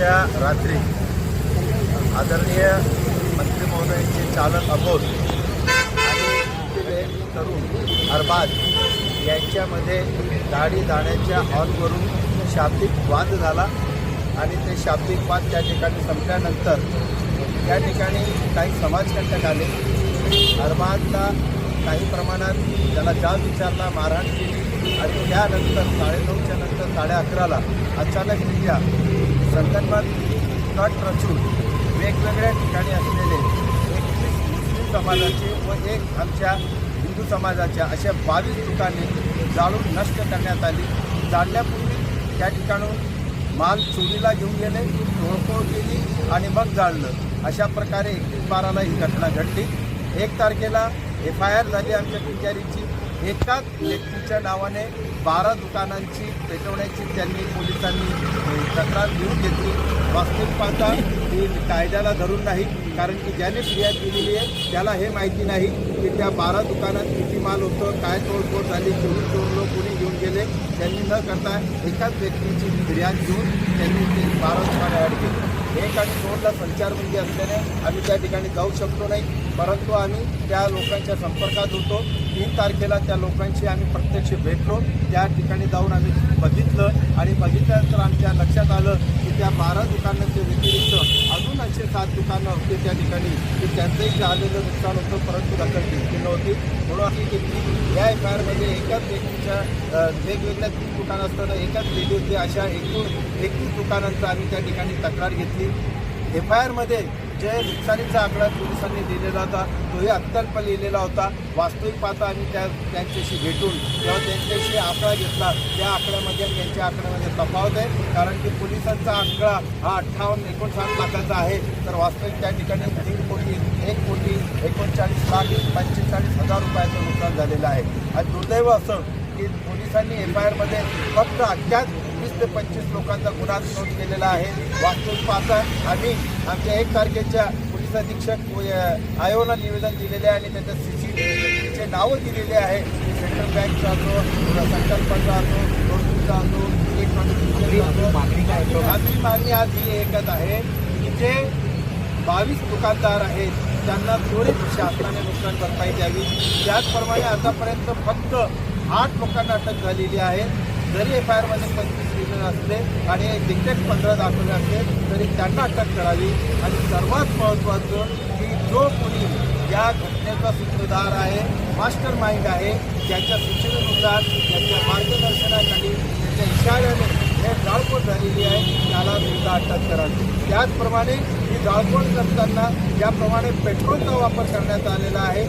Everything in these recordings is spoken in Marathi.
आजच्या रात्री आदरणीय मंत्री महोदयांचे चालक अबोध आणि तरुण अरबाज यांच्यामध्ये गाडी जाण्याच्या हॉलवरून शाब्दिक वाद झाला आणि ते शाब्दिक वाद त्या ठिकाणी संपल्यानंतर त्या ठिकाणी काही समाजकंटक आले. अरबाजला काही प्रमाणात त्याला जाब विचारला मारहाण केली आणि त्यानंतर साडेनऊच्या नंतर साडे अकराला अचानक संगनमत तट रचून वेगवेगळ्या ठिकाणी असलेले एक मुस्लिम समाजाचे व एक आमच्या हिंदू समाजाच्या अशा बावीस ठिकाणी जाळून नष्ट करण्यात आली. जाळण्यापूर्वी त्या ठिकाणून माल चोरीला घेऊन गेले तोडफोड केली आणि मग जाळलं. अशा प्रकारे एकवीस बाराला ही घटना घडली. एक तारखेला एफ आय आर झाली आमच्या पिंजारीची एकाच व्यक्तीच्या नावाने बारा दुकानांची पेटवण्याची त्यांनी पोलिसांनी तक्रार घेऊन घेतली. वास्तविक पाहता ही कायद्याला धरून नाही कारण की ज्याने फिर्याद दिलेली आहे त्याला हे माहिती नाही की त्या बारा दुकानात किती माल होतं काय तोडफोड झाली कोणी चोरलो कोणी घेऊन गेले त्यांनी न करता एकाच व्यक्तीची फिर्याद घेऊन त्यांनी ते बारा दुकाने ॲड केली. एक आणि दोनला संचारबंदी असल्याने आम्ही त्या ठिकाणी जाऊ शकलो नाही. परंतु आम्ही त्या लोकांच्या संपर्कात होतो. तीन तारखेला त्या लोकांशी आम्ही प्रत्यक्ष भेटलो. त्या ठिकाणी जाऊन आम्ही बघितलं आणि बघितल्यानंतर आमच्या लक्षात आलं की त्या बारा दुकानांच्या व्यतिरिक्त अजून असे सात दुकानं होते त्या ठिकाणी की त्यांचंही झालेलं नुकसान होतं परंतु दखल घेतली नव्हती. म्हणून की या एफ आय आरमध्ये एकाच व्यक्तीच्या वेगवेगळ्या तीन दुकानं असताना एकाच लेडी होती अशा एकूण एकतीस दुकानांचं आम्ही त्या ठिकाणी तक्रार घेतली. एफ आय आरमध्ये जे नुकसानीचा आकडा पोलिसांनी दिलेला होता तोही अत्यल्प लिहिलेला होता. वास्तविक पाहता आम्ही त्या त्यांच्याशी भेटून किंवा त्यांच्याशी आकडा घेतला त्या आकड्यामध्ये आणि आकड्यामध्ये तफावत आहे. कारण की पोलिसांचा आकडा हा अठ्ठावन्न एकोणसाठ लाखाचा आहे. तर वास्तविक त्या ठिकाणी तीन कोटी एक कोटी एकोणचाळीस लाख पंचेचाळीस हजार रुपयाचं नुकसान झालेलं आहे. आणि दुर्दैव असं की पोलिसांनी एफ आय आरमध्ये फक्त अज्ञात वीस ते पंचवीस लोकांचा गुन्हा नोंद केलेला आहे. वास्तविक पाहता आम्ही आमच्या एक तारखेच्या पोलीस अधीक्षक आयोला निवेदन दिलेले आहे आणि त्याच्या सी सी टीचे नावं दिलेले आहे. सेंट्रल बँकचा असो संकल्पचा असो नोटबुकचा असो इलेक्ट्रॉनिक? आमची मागणी आज ही एकच आहे की जे बावीस दुकानदार आहेत त्यांना त्वरित शासनाने नुकसान भरपाई द्यावी. त्याचप्रमाणे आतापर्यंत फक्त आठ लोकांना अटक झालेली आहे. जरी एफ आय आरमध्ये पंचवीस रिजन असले आणि डिटेक्ट पंधरा दाखवले असले तरी त्यांना अटक करावी. आणि सर्वात महत्त्वाचं की जो कोणी या घटनेचा सूत्रधार आहे मास्टर माइंड आहे ज्याच्या सूचनेनुसार त्यांच्या मार्गदर्शनाखाली त्याच्या इशाऱ्याने हे जाळपोळ झालेली आहे त्याला सुद्धा अटक करावी. त्याचप्रमाणे ही जाळपोळ करताना ज्याप्रमाणे पेट्रोलचा वापर करण्यात आलेला आहे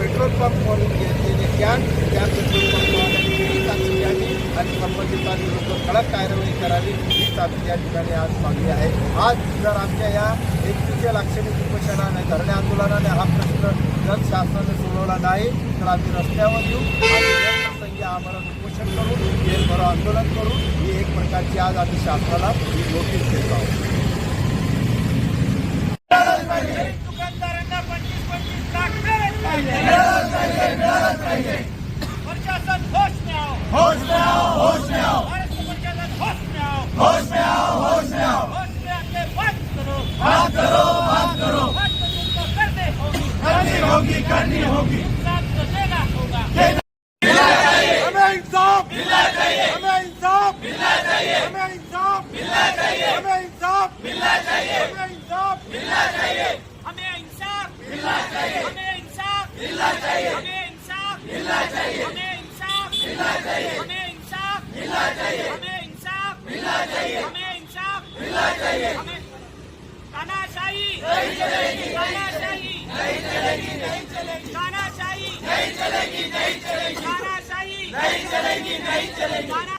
पेट्रोल पंपवरून घेतलेले कॅन त्या पेट्रोल पंपवाल्यांनी यांनी आणि संबंधितांनी लोक कडक कार्यवाही करावी हीच आमची या ठिकाणी आज मागणी आहे आज जर आमच्या या एकतीच्या लाक्षणिक उपोषणाने धरणे आंदोलनाने हा प्रश्न जर शासनाने सोडवला नाही तर आम्ही रस्त्यावर येऊ आणि जनप्रसंगी आम्हाला उपोषण करू जेलभरो आंदोलन करू ही एक प्रकारची आज आम्ही शासनाला नोटीस देत आहोत पाहिजे. प्रशासन होश न्याव होश न्याव होश न्याव चाहिए हमें इंसाफ मिलना चाहिए हमें इंसाफ मिलना चाहिए हमें तानाशाही नहीं चलेगी तानाशाही नहीं चलेगी नहीं चलेगी तानाशाही नहीं चलेगी नहीं चलेगी तानाशाही नहीं चलेगी नहीं चलेगी